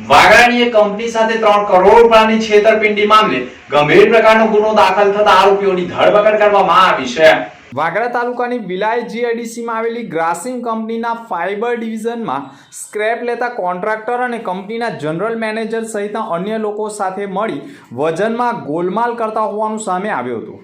વાગરાની company સાથે ત્રણ કરોડ રૂપિયાની છેતરપિંડી મામલે ગંભીર પ્રકારનો ગુનો દાખલ થતા આરોપીઓની ધરપકડ કરવામાં આવી છે. વાગરા તાલુકાની વિલાય જીઆઈડીસીમાં આવેલી ગ્રાસિમ કંપનીના ફાઇબર ડિવિઝનમાં સ્ક્રેપ લેતા કોન્ટ્રાક્ટર અને કંપનીના જનરલ મેનેજર સહિતના અન્ય લોકો સાથે મળી વજનમાં ગોલમાલ કરતા હોવાનું સામે આવ્યું હતું.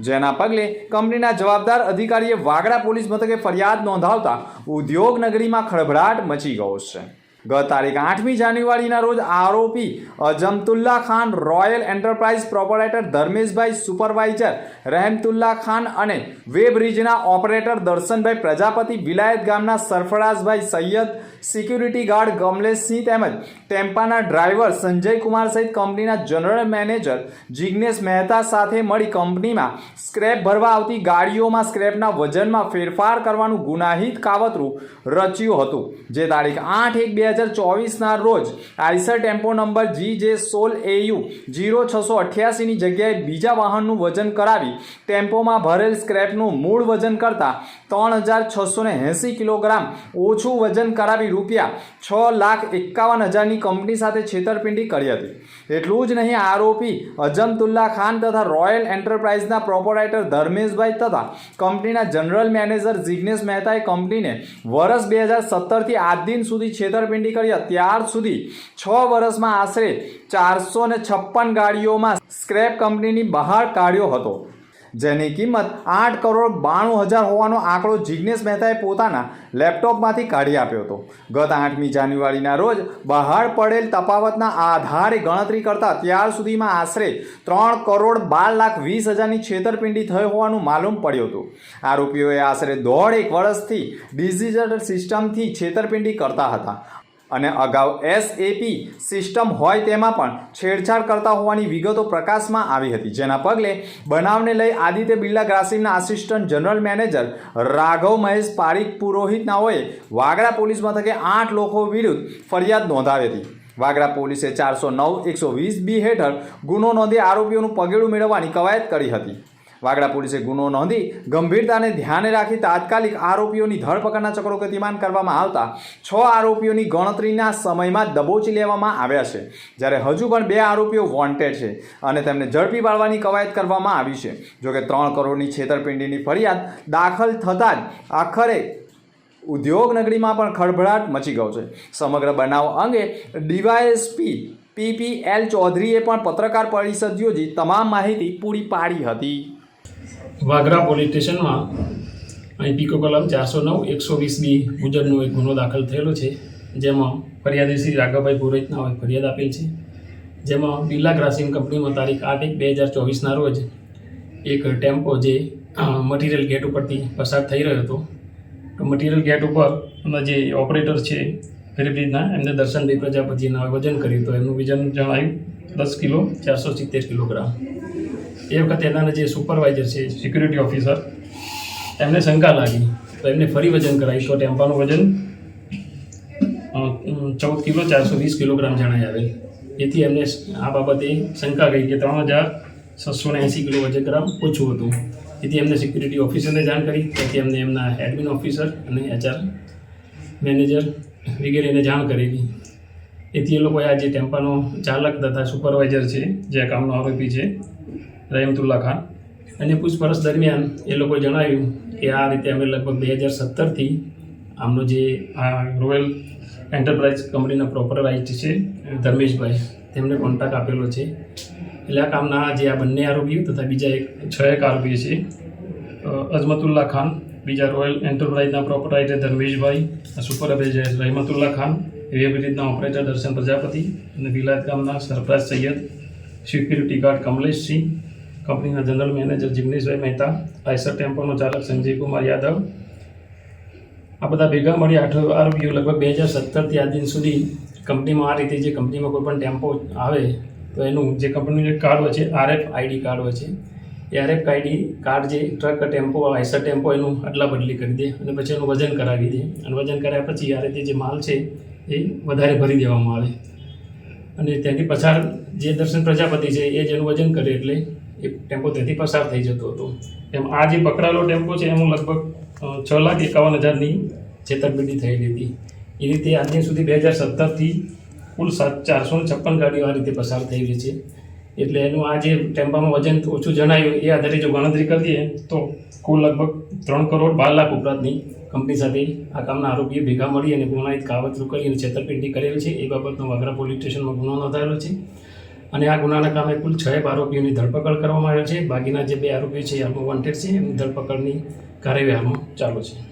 જેના પગલે કંપનીના જવાબદાર અધિકારીએ વાગડા પોલીસ મથકે ફરિયાદ નોંધાવતા ઉદ્યોગનગરીમાં ખળભળાટ મચી ગયો છે. ગત તારીખ આઠમી જાન્યુઆરીના રોજ આરોપી Ajmatulla Khan, royal enterprise proprietor Dharmeshbhai supervisor, Rehmatulla Khan અને વેબ બ્રિજના ઓપરેટર દર્શનભાઈ પ્રજાપતિ, વિલાયત ગામના સરફરાઝભાઈ સૈયદ, સિક્યુરિટી ગાર્ડ કમલેશસિંહ તેમજ ટેમ્પાના ડ્રાઈવર સંજય કુમાર સહિત કંપનીના જનરલ મેનેજર જિગ્નેશ મહેતા સાથે મળી કંપનીમાં સ્ક્રેપ ભરવા આવતી ગાડીઓમાં સ્ક્રેપના વજનમાં ફેરફાર કરવાનું ગુનાહિત કાવતરું રચ્યું હતું. જે તારીખ આઠ એક બે હજાર ચોવીસના રોજ આઈસર ટેમ્પો નંબર જી જે સોલ એયુ જીરો છસો અઠ્યાસીની જગ્યાએ બીજા વાહનનું વજન કરાવી ટેમ્પોમાં ભરેલ સ્ક્રેપનું મૂળ વજન કરતાં ત્રણ હજાર છસો એંસી કિલોગ્રામ ઓછું વજન કરાવી રૂપિયા છ લાખ એકાવન હજારની કંપની સાથે છેતરપિંડી કરી હતી. એટલું જ નહીં, આરોપી અજમતુલ્લા ખાન તથા રોયલ એન્ટરપ્રાઇઝના પ્રોપરાઇટર ધર્મેશભાઈ તથા કંપનીના જનરલ મેનેજર જિગ્નેશ મહેતાએ કંપનીને વર્ષ બે હજાર સત્તરથી આજ દિન સુધી છેતરપિંડી કરી ત્યાર સુધી છ વર્ષમાં આશરે ચારસો ને છપ્પન ગાડીઓમાં સ્ક્રેપ કંપનીની બહાર કાઢ્યો હતો. જેની કિંમત આઠ કરોડ બાણું હજાર હોવાનો આંકડો જિગ્નેશ મહેતાએ પોતાના લેપટોપમાંથી કાઢી આપ્યો હતો. ગત આઠમી જાન્યુઆરીના રોજ બહાર પડેલ તફાવતના આધારે ગણતરી કરતા ત્યાર સુધીમાં આશરે ત્રણ કરોડ બાર લાખ વીસ હજારની છેતરપિંડી થઈ હોવાનું માલુમ પડ્યું હતું. આરોપીઓએ આશરે દોઢ એક વર્ષથી ડિજિટલ સિસ્ટમથી છેતરપિંડી કરતા હતા. અને અગાઉ એસએપી સિસ્ટમ હોય તેમાં પણ છેડછાડ કરતા હોવાની વિગતો પ્રકાશમાં આવી હતી. જેના પગલે બનાવને લઈ Aditya Birla ગ્રાસિમના assistant general manager Raghav Mahesh Parikh પુરોહિતનાઓએ Vagda police મથકે આઠ લોકો વિરુદ્ધ ફરિયાદ નોંધાવી હતી. વાગડા પોલીસે ચારસો નવ, એકસો વીસ બી હેઠળ ગુનો નોંધી આરોપીઓનું પગેડું મેળવવાની કવાયત કરી હતી. વાગડા પોલીસે ગુનો નોંધી ગંભીરતાને ધ્યાને રાખી તાત્કાલિક આરોપીઓની ધરપકડના ચક્રો ગતિમાન કરવામાં આવતા છ આરોપીઓની ગણતરીના સમયમાં દબોચી લેવામાં આવ્યા છે. જ્યારે હજુ પણ બે આરોપીઓ વોન્ટેડ છે અને તેમને ઝડપી પાડવાની કવાયત કરવામાં આવી છે. જોકે ત્રણ કરોડની છેતરપિંડીની ફરિયાદ દાખલ થતાં જ આખરે ઉદ્યોગ નગરીમાં પણ ખળભળાટ મચી ગયો છે. સમગ્ર બનાવ અંગે ડીવાયએસપી પીપીએલ ચૌધરીએ પણ પત્રકાર પરિષદ યોજી તમામ માહિતી પૂરી પાડી હતી. વાગરા પોલીસ સ્ટેશનમાં અહીં પીકો કલમ ચારસો નવ, એકસો વીસ બી મુજબનો એક ગુનો દાખલ થયેલો છે. જેમાં ફરિયાદી શ્રી રાઘવભાઈ પુરોહિતના હોય ફરિયાદ આપેલ છે. જેમાં બિરલા ક્રાસિંગ કંપનીમાં તારીખ આઠ એક બે હજાર ચોવીસના રોજ એક ટેમ્પો જે મટીરિયલ ગેટ ઉપરથી પસાર થઈ રહ્યો હતો. તો મટીરિયલ ગેટ ઉપર જે ઓપરેટર છે ફેરીબ્રિજના એમને દર્શનભાઈ પ્રજાપતિના વજન કર્યું તો એમનું વજન જણાયું દસ કિલો ચારસો સિત્તેર કિલોગ્રામ. એ વખતે એના જે સુપરવાઇઝર છે સિક્યુરિટી ઓફિસર એમને શંકા લાગી. તો એમને ફરી વજન કરાવી તો ટેમ્પાનું વજન ચૌદ કિલો ચારસો વીસ કિલોગ્રામ જણાય આવેલ. એથી એમને આ બાબતે શંકા ગઈ કે ત્રણ હજાર છસો ને એંસી કિલો વજન ગ્રામ ઓછું હતું. એથી એમને સિક્યુરિટી ઓફિસરને જાણ કરી. તેથી એમને એમના એડમિન ઓફિસર અને એચઆર મેનેજર વગેરેને જાણ કરેલી. એથી એ લોકોએ આ જે ટેમ્પાનો ચાલક તથા સુપરવાઇઝર છે, જે કામનો આરોપી છે રહેમતુલ્લા ખાન. અને પૂછપરછ દરમિયાન એ લોકોએ જણાવ્યું કે આ રીતે અમે લગભગ બે હજાર સત્તરથી આમનો જે આ રોયલ એન્ટરપ્રાઇઝ કંપનીના પ્રોપરવાઇઝ છે, ધર્મેશભાઈ, તેમને કોન્ટ્રાક્ટ આપેલો છે. એટલે આ કામના જે આ બંને આરોપીઓ તથા બીજા એક છ એક આરોપીઓ છે અજમતુલ્લાહ અજમતુલ્લા ખાન, બીજા રોયલ એન્ટરપ્રાઇઝના પ્રોપરાઇટર ધર્મેશભાઈ સુપરવાઇઝર રહેમતુલ્લા ખાન રીતના ઓપરેટર દર્શન પ્રજાપતિ અને વિલાયત ગામના સરફરાજ સૈયદ સિક્યુરિટી ગાર્ડ કમલેશસિંહ કંપનીના જનરલ મેનેજર જિગ્નેશભાઈ મહેતા આઈસર ટેમ્પોનો ચાલક સંજય કુમાર યાદવ. આ બધા ભેગા મળી આઠ આરોપીઓ લગભગ બે હજાર સત્તરથી આ દિન સુધી કંપનીમાં આ રીતે જે કંપનીમાં કોઈ પણ ટેમ્પો આવે, તો એનું જે કંપનીનું કાર્ડ હોય છે, આરએફ આઈડી કાર્ડ હોય છે. એ આરએફ આઈડી કાર્ડ જે ટ્રક, ટેમ્પો આઈસર ટેમ્પો એનું અદલા બદલી કરી દે અને પછી એનું વજન કરાવી દે. અને વજન કરાવ્યા પછી આ રીતે જે માલ છે, એ વધારે ભરી દેવામાં આવે. અને ત્યાંથી પછાડ જે દર્શન પ્રજાપતિ છે, એ જેનું વજન કરે એટલે એ ટેમ્પો ત્યાંથી પસાર થઈ જતો હતો. એમ આ જે પકડાયેલો ટેમ્પો છે એમાં લગભગ છ લાખ એકાવન હજારની છેતરપિંડી થયેલી હતી. એ રીતે આજની સુધી બે હજાર સત્તરથી કુલ સાત, ચારસો છપ્પન ગાડીઓ આ રીતે પસાર થઈ રહી છે. એટલે એનું આ જે ટેમ્પામાં વજન ઓછું જણાયું, એ આધારે જો ગણતરી કરીએ તો કુલ લગભગ ત્રણ કરોડ બાર લાખ ઉપરાંતની કંપની સાથે આ કામના આરોપીએ ભેગા મળી અને ગુનાહિત કાવતરું કરી અને છેતરપિંડી કરેલ છે. એ બાબતનો વાગરા પોલીસ સ્ટેશનમાં ગુનો નોંધાયેલો છે. અને આ ગુનાના કામે કુલ છ આરોપીઓની ધરપકડ કરવામાં આવેલ છે. બાકીના જે બે આરોપીઓ છે એ હાલમાં વોન્ટેડ છે. એમની ધરપકડની કાર્યવાહી હાલમાં ચાલુ છે.